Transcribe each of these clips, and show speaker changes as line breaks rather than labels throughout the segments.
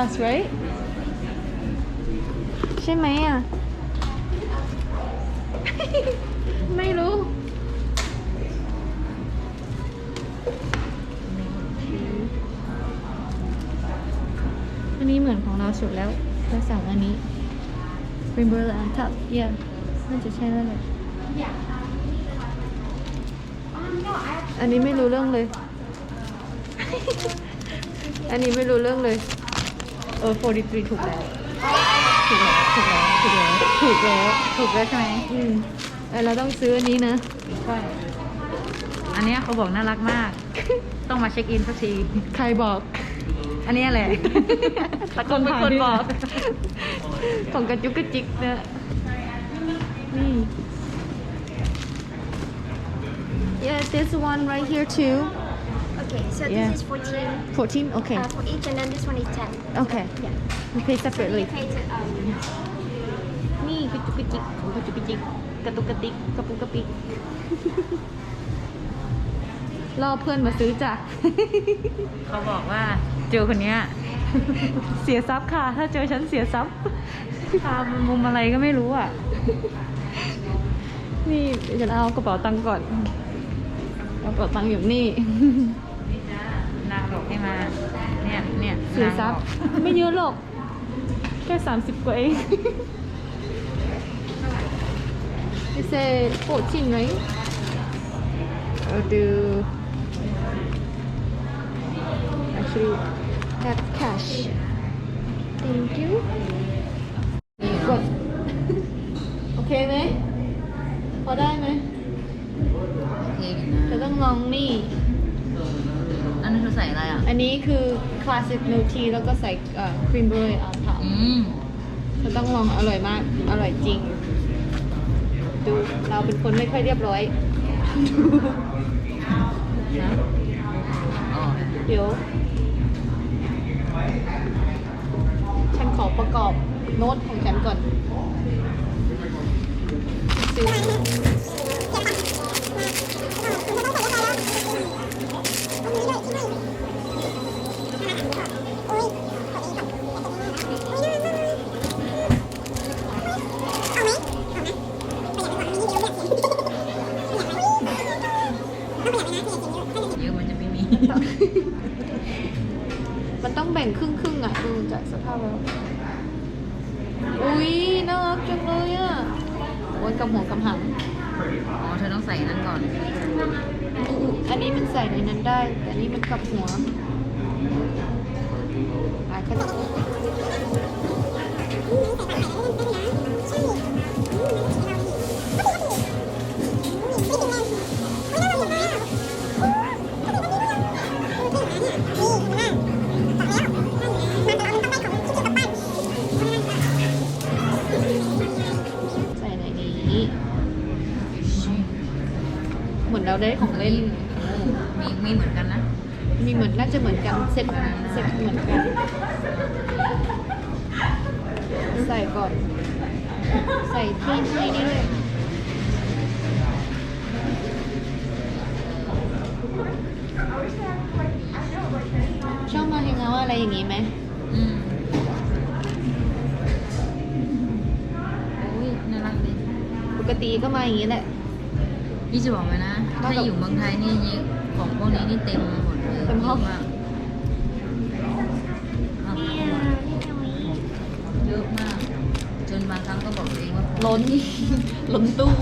us right ใช่ไหมอะ ไม่รู้ อันนี้เหมือนของเราสุดแล้วเราสั่งอันนี้ Rainbow on top yeah น่าจะใช่แล้วแหละอันนี้ไม่รู้เรื่องเลย อันนี้ไม่รู้เรื่องเลย เออ 43 ถูกแล้ว ถูกแล้ว ถูกแล้ว ถูกแล้ว ถูกแล้ว
ถูกแล้วใช่ไหม
อืมเออเราต้องซื้ออันนี้นะ
ใช่ อันเนี้ยเขาบอกน่ารักมาก ต้องมาเช็คอินสักที
ใครบอก
อันเนี้ยแหละตะกงเป็นคนบอก
ของกระจุกกระจิกนะนี่ Yeah this one right here too
Okay, so
Yeah.
this is 14
14 okay
uh, for each, and then this one is 10.
okay
Yeah.
we pay
So
separately
you pay to, um,
นี่กระจุกกระจิกของกระจุกกระจิกกระตุกกระติกกระปุกกระปิกรอเพื่อนมาซื้อจ้ะ
เขาบอกว่าเจอคนเนี้ย
เสียทรัพย์ค่ะ ถ้าเจอฉันเสียทรัพย์
พาไปมุมอะไรก็ไม่รู้อะ
นี่เดี๋ยวฉันเอากระเป๋าตังค์ก่อนกระเป๋าตังค์อยู่นี่
นี่จ้านางบอกให้ มาเนี่ยเนี่ย
เสียทรัพย์
นางบอก
ไม่เยอะหรอก แค่สามสิบกว่าเองไม่ใช่โปรชิงไหมเอาดู actually that's cash thank you กดโอเคไหมพอได้ไหม
โอเคอยู่
จะ
นะ
ต้องลองนี่
อันนี้เธ อใส่อะไรอะ
อันนี้คือ classic milk tea แล้วก็ใส่ครีมเบอร์รี่ออนท็อป
อืม
เธอต้องลองอร่อยมาก อร่อยจริง ดูเราเป็นคนไม่ค่อยเรียบร้อย
นะอ๋อ
เดี๋ยว ฉันขอประกอบโน้ตของฉันก่อนซื้ กำหัวกำหัง
อ๋อ เธอต้องใส่นั่นก่อน
อันนี้มันใส่ในนั้นได้ แต่อันนี้มันกลับหัว มี
มีเหมือนกันนะ
มีเหมือนน่าจะเหมือนกันเซ็ตเซ็ตเหมือนกัน ใส่ก่อน ใส่ที่ที่นี่เลยชอบมาเฮงเอาท์อะไรอย่างงี้ไหม
อืมโอ้ยน่ารักดี
ปกติก็มาอย่างงี้แหละ
พี่จะบอกไว้นะ ถ้าอยู่เมืองไทยนี่นี่ ของพวกนี้นี่เต็มหมดเลย
เต็มห้อง
ยะมากอ้าวเยอะมาก จนบางครั้งก็บอกตัวเองว่า
ล้น ล้นตู้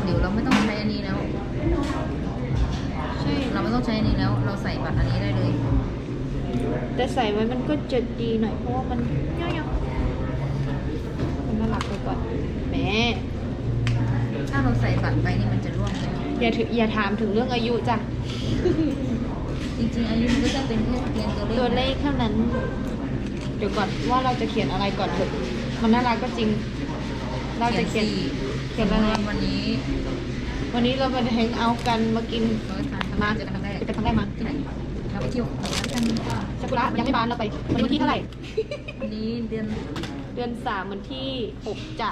เราเดี๋ยวเราไม่ต้องใช้อันนี้แล้ว
ใช่
เราไม่ต้องใช้อันนี้แล้ว เราใส่บัตรอันนี้ได้เลย
แต่ใส่ไว้มันก็จะดีหน่อยเพราะว่ามันย่อยๆมันน่ารักไปก่อนแหม
ถ้าเราใส่บัตรไปนี่มันจะร่วงไหม
อย่าถึงอย่าถามถึงเรื่องอายุจ้ะ
จริงๆอายุมันก็จะเป็นแค่เพียงตัวเลข
ตัวเลขเท่านั้น เดี๋ยวก่อนว่าเราจะเขียนอะไรก่อนเถอะมันน่ารักก็จริง เราจะเขียน
สี่
เขียนอะไร
วันนี้
วันนี้เรามาแฮงเอาท์กันมากิน
มาเจอกันครั้งแรก
เป็นครั้งแรกมา
ที่ไหนเราไปเที่ยวกัน
ซากุระยังไม่บานเราไปวันนี้วันที่เท่าไหร่
วันนี้เดือน
เดือนสามวันที่หกจะ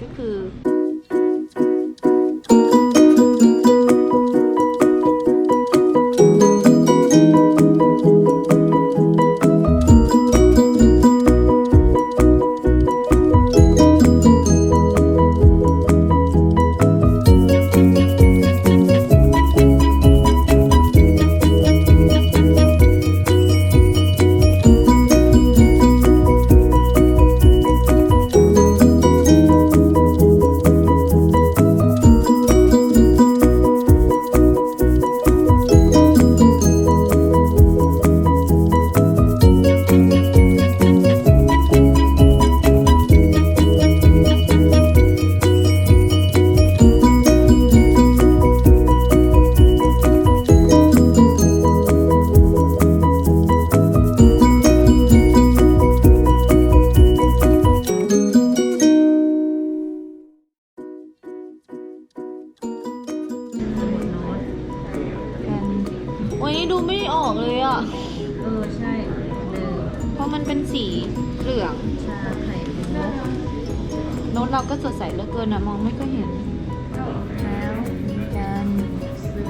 ก็คือ โน้ตเราก็สดใสเหลือเกินอะมองไม่ค่อยเห็น
แล้ว
กัน
ซื้อ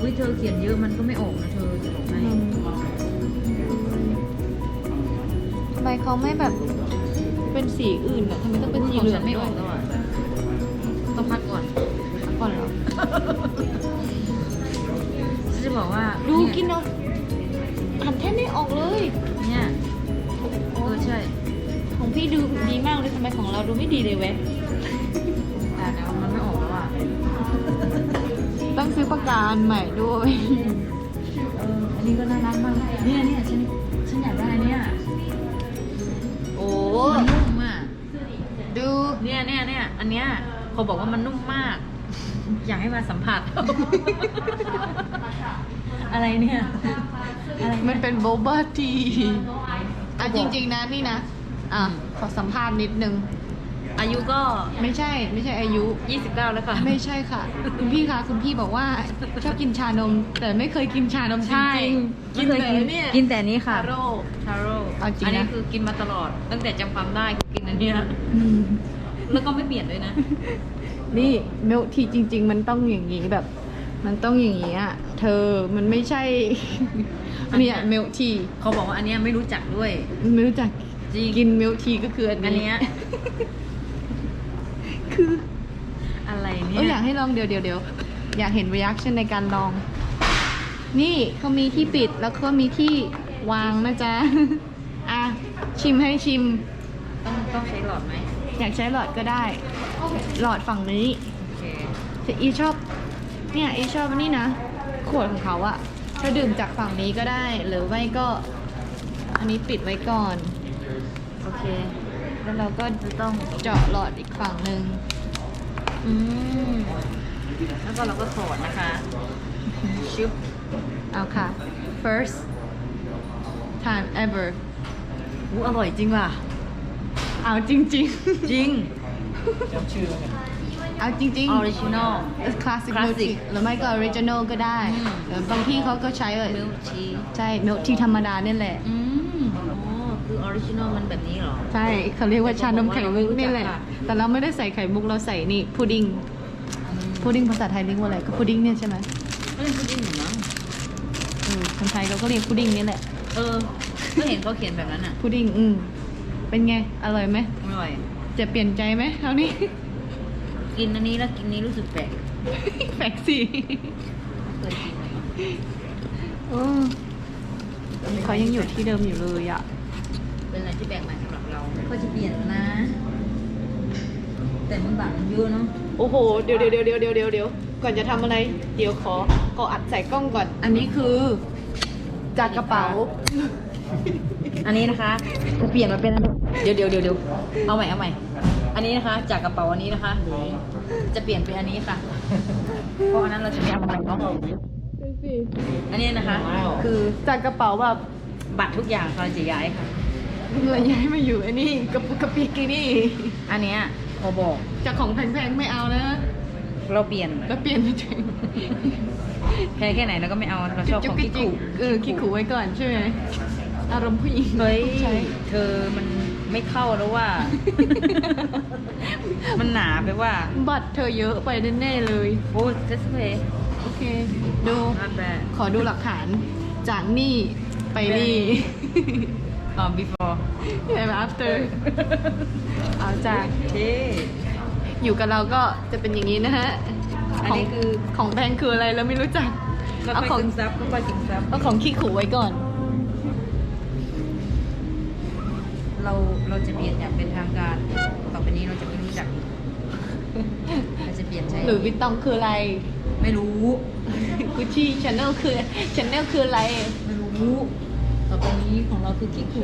อุ้ยเธอเขียนเยอะมันก็ไม่ออกนะเธอจะบอกให้
ทำไมเขาไม่แบบเป็นสีอื่นอะทำไมต้องเป็นสี
ของ
เหลือ
ฉั
ง
นไม่อ
ด้ว
อยกแล้วอะต้องพักก่อน
ก่อนเหรอ
ฉันจะบอกว่า
ดู
เย
กินเอาหันแทบไม่ออกเลย
เนี่ยเออใช่
ของพี่ดูดีมากเลยทำไมของเราดูไม่ดีเลยเว้ย
แต่เดี๋ยวมันไม่ออกแล้วอะ
ต้องซื้อปากกาอันใหม่ด้วย
เอออันนี้ก็น่ารักมากเนี่ยเนี่ยฉันฉันอยากได้อันเนี่ย
โอ้
มันนุ่มอะ
ดู
เนี่ยเนี่ยเนี่ยอันเนี้ยเขาบอกว่ามันนุ่มมาก อยากให้มาสัมผัส อะไรเนี่ย อะไร
มันเป็นโบบ้าทีอะจริงๆนะนี่นะ อะขอสัมภาษณ์นิดนึง
อายุก็
ไม่ใช่ ไม่ใช่อายุ
29 แล้วค่ะ
ไม่ใช่ค่ะ คุณพี่คะคุณพี่บอกว่าชอบกินชานม แต่ไม่เคยกินชานมจ
ใช่
ริงๆกิน
ไม่
แต่
เคย
เนี่ย
กินแต่นี้ค่ะ
ทาโร่
ทาโร่
เอาจริงนะ
อันนี้คือกินมาตลอด ตั้งแต่จำความได้คือกินอันเนี้ย
อืม
แล้วก็ไม่เปลี่ยนด้วยนะ
นี่เมลทีจริง ๆ มันต้องอย่างนี้แบบ มันต้องอย่างนี้อะเธอมันไม่ใช่ เนี่ยเมลที
เขาบอกว่าอันเนี้ยไม่รู้จักด้วย
ไม่รู้จัก
จริง
กินเมลทีก็คืออัน
อัน
นี้
เนี้ย
คือ
อะไร
เอ
เนี่
อยอยากให้ลองเดี๋ยวเดี๋ยวเดี๋ยวอยากเห็น reaction ในการลอง นี่เขามีที่ปิดแล้วก็มีที่วางนะจ๊ะ อะ ชิมให้ชิม
ต้องต้องใช้หลอดไหม
อยากใช้หลอดก็ได้ หลอดฝั่งนี้
โอเค
แต่อีชอบ เนี่ยอีชอบอันนี่นะ ขวดของเขาอะถ้าดื่มจากฝั่งนี้ก็ได้ หรือไม่ก็ อันนี้ปิดไว้ก่อนโอเค แล้วเราก็จะต้องเจาะหลอดอีกฝั่งหนึ่ง
อืมแล้วก็เราก็ถอดนะคะชึบ
เอาค่ะ first time ever
อู้อร่อยจริงว่ะ
เอาจริง
จริง
ๆเอาจริง
ออริจินอล
ๆ classic milk
Classic
tea หรือไม่ก็ original ก็ได้
อืม
หรือบางที่เขาก็ใช้เลย
มิลชี
ใช่ milk tea ธรรมดาเนี่ยแหละ
อืมอ๋อคือออ ริจินอลมันแบบนี้เหรอ
ใช่เขาเรียกว่าชานมไข่มุกนี่แหละ
ค่ะ
แต่เราไม่ได้ใส่ไข่มุกเราใส่นี่พุดดิ้งพุดดิ้งภาษาไทยเรียกว่าอะไรก็พุดดิ้งเนี่ยใช่ไหม
ไม่เป็นพุดดิ้งหรือมั้ง
เออคนไทยเขาก็เรียกพุดดิ้งนี่แหละ
เออก็เห็นเขาเขียนแบบนั้นอะ
พุดดิ้งอืมเป็นไงอร่อยไหม
อร่อย
จะเปลี่ยนใจไหมเท่านี้
กินอันนี้แล้วกินนี้รู้สึกแปลก
แปลกสิ
เคยกินไหม
เออเขายังอยู่ที่เดิมอยู่เลยอะ
เป็นอะไรที่แปลกใหม่สำหรับเราก็จะเปลี่ยนนะ แต่มันบางเยอะเนาะ
โอ้โหเดี๋ยวเดี๋ยวเดี๋ยวเดี๋ยวเดี๋ยวเดี๋ยวเดี๋ยวก่อนจะทำอะไร เดี๋ยวขอขออัดใส่กล้องก่อน อันนี้คือจากกระเป๋า
อันนี้นะคะจะเปลี่ยนมาเป็นอันเดี๋ยวเดี๋ยวเดี๋ยวเดี๋ยวเอาใหม่เอาใหม่ อันนี้นะคะ จากกระเป๋าอันนี้นะคะ จะเปลี่ยนเป็นอันนี้ค่ะ เพราะอันนั้นเราจะไม่เอาอะไรเนาะอันนี้นะคะ คือ
จากกระเป๋าแบบ
บัตรทุกอย่างเราจะย้ายค่ะ
เราย้ายมาอยู่อันนี้กระปุกกระปิกนี่
อันเนี้ยพอบอก
จากของแพงๆไม่เอานะ
เราเปลี่ยน
แล้วเปลี่ยนไปถึง
แพงแค่ไหนเราก็ไม่เอาเราชอบของที่
จุ
ถู
ก
ก
ๆเออคิดขู่ไว้ก่อนใช่ไหมอารมณ์ผู้หญิง
เฮ้ย
ใช่
เธอมันไม่เข้าแล้วว่า มันหนาไปว่า
บัตรเธอเยอะไปแน่ๆเลย
โอ้เทสเพย์
โอเค ดู
not bad
ขอดูหลักฐานจากนี่ไปนี่
อ่า before
แล้ว after เอาจาก
เท่
อยู่กับเราก็จะเป็นอย่างนี้นะฮะ
อันนี้คือ
ของแพงคืออะไรเราไม่รู้จัก
ก็
เอา
ค่
ข
อ
อยง
ซึมซับก็ค่อยซึมซับ
เอาของขี้ขู่ไว้ก่อน
เราเราจะเปลี่ยนอย่างเป็นทางการ ต่อไปนี้เราจะไม่รู้จักอีกเราจะเปลี่ยนใช้
หรือวิตตองคืออะไร
ไม่รู้
กุชชี่ชาแนลคือชาแนลคืออะไร
ไม่รู้ ต่อไปนี้ของเราคือคิกคู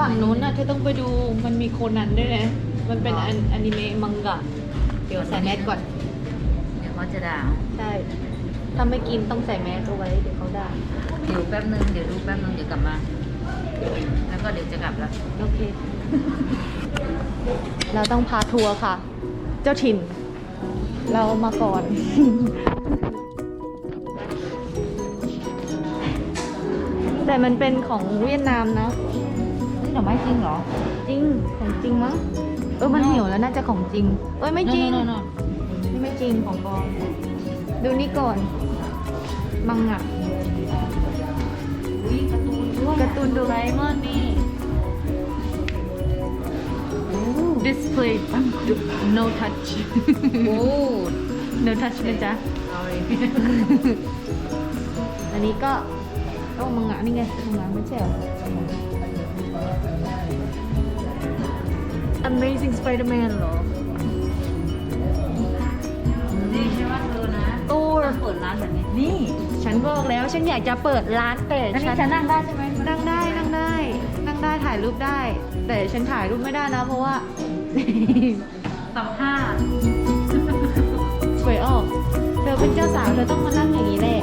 ฝั่งนู้นน่ะเธอต้องไปดูมันมีโคนันด้วยนะ มันเป็นอันอนิเมะมังงะเดี๋ยวใส่แมสก่อน
เดี๋ยวเขาจะด่า
ใช่ถ้าไม่กินต้องใส่แมสเอาไว้เดี๋ยวเขาด่า
เดี๋ยวแป๊บนึงเดี๋ยวดูแป๊บนึงเดี๋ยวกลับมา แล้วก็เดี๋ยวจะกลับแล้ว
โอเค เราต้องพาทัวร์ค่ะ เจ้าถิ่น เรามาก่อน แต่มันเป็นของเวียดนามนะ
นี่หน่อไม้จริงเหรอ
จริงของจริงมั้งเออมันเหี่ยวแล้วน่าจะของจริง เอ้ยไม่จริง
โน่โน่โน่
นี่ไม่จริงของปลอมดูนี่ก่อน มังงะ
อุ๊ยการ์ตูนด้วย
การ์ตูนดู
ไรมอนนี่
display no touch
โอ้
no touch นะจ๊ะ
sorry
อันนี้ก็ ก็มังงะนี่ไงมังงะไม่ใช่เหรอ Amazing Spider-Man เหรอ
นี่ใช่ว่าเธอนะ
ตัว
เปิดร้านแบบนี้ นี่
ฉันบอกแล้วฉันอยากจะเปิดร้านแต่
อันนี้ฉันนั่งได้ใช่ไหม
นั่งได้นั่งได้ นั่งได้ถ่ายรูปได้ แต่ฉันถ่ายรูปไม่ได้นะ เพราะว่า
สัมภาษณ์
สวยออก เธอเป็นเจ้าสาวเธอต้องมานั่งอย่างนี้แหละ